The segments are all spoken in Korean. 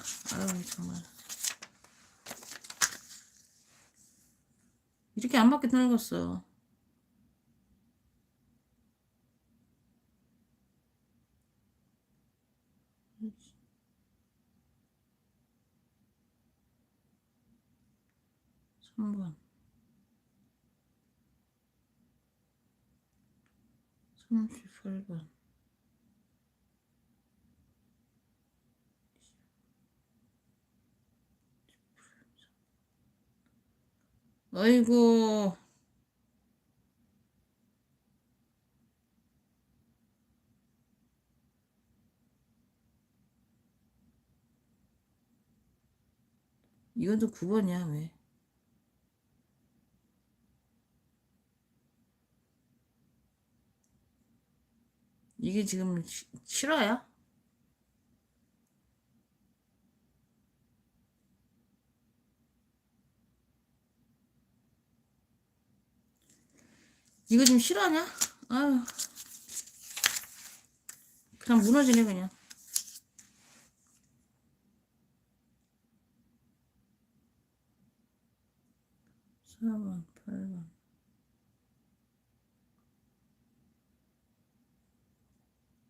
진짜. 아유 정말. 이렇게 안 받게 늙었어. 삼번 삼십팔 번 아이고 이것도 9번이야 왜 이게 지금 시- 실화야? 이거 지금 실화냐? 아유. 그냥 무너지네 그냥. 사번팔번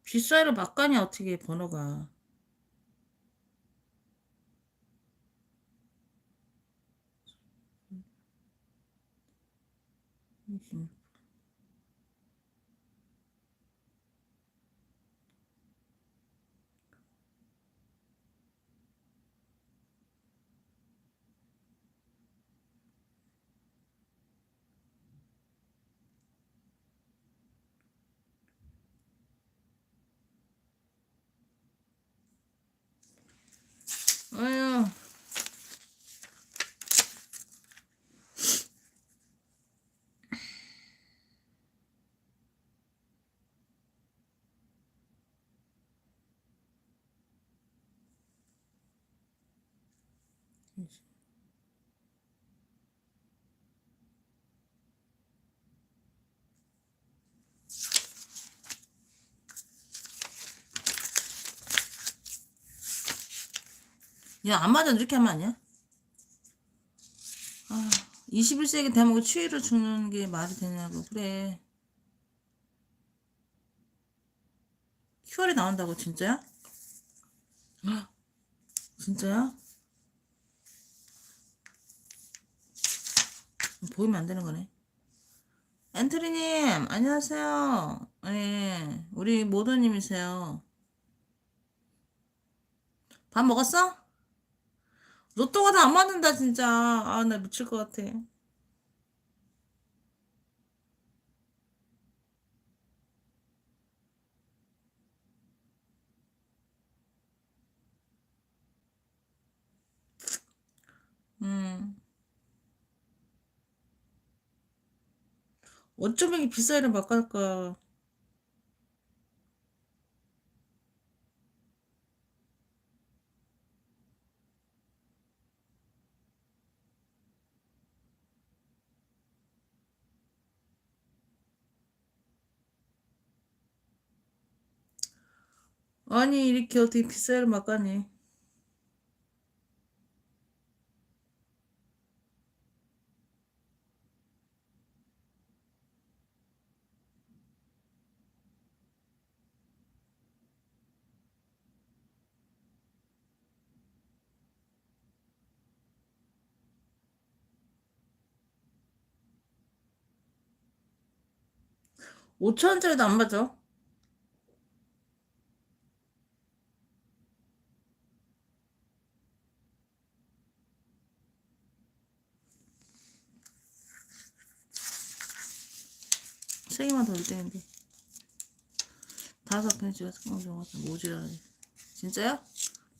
빗사이로 바꿔냐 어떻게 번호가? 이십. 아유 야, 안 맞아 이렇게 하면 아니야? 아, 21세기 대목에 추위로 죽는 게 말이 되냐고 그래 QR이 나온다고 진짜야? 아, 진짜야? 보이면 안 되는 거네. 엔트리님 안녕하세요. 네, 우리 모더님이세요. 밥 먹었어? 로또가 다 안 맞는다 진짜. 아 나 미칠 것 같아. 음 어쩌면 비싸이를 바꿔할까. 아니 이렇게 어떻게 비싸이를 바꿔니 오천원짜리도 안 맞아. 세 개만 더 올 때인데. 다섯 개 찍어서 꽁정어서 모지라니 진짜요?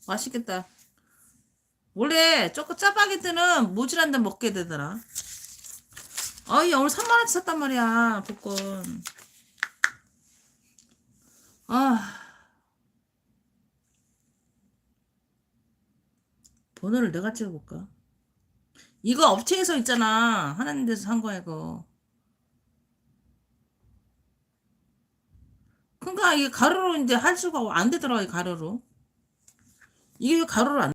맛있겠다. 원래 조금 짜파게티는 모질한데 먹게 되더라. 아이 오늘 3만원치 샀단 말이야 복권 아. 번호를 내가 찍어볼까? 이거 업체에서 있잖아. 하나님 데서 산 거야 이거. 그러니까 이게 가로로 이제 할 수가 안 되더라고 이 가로로. 이게 왜 가로로 안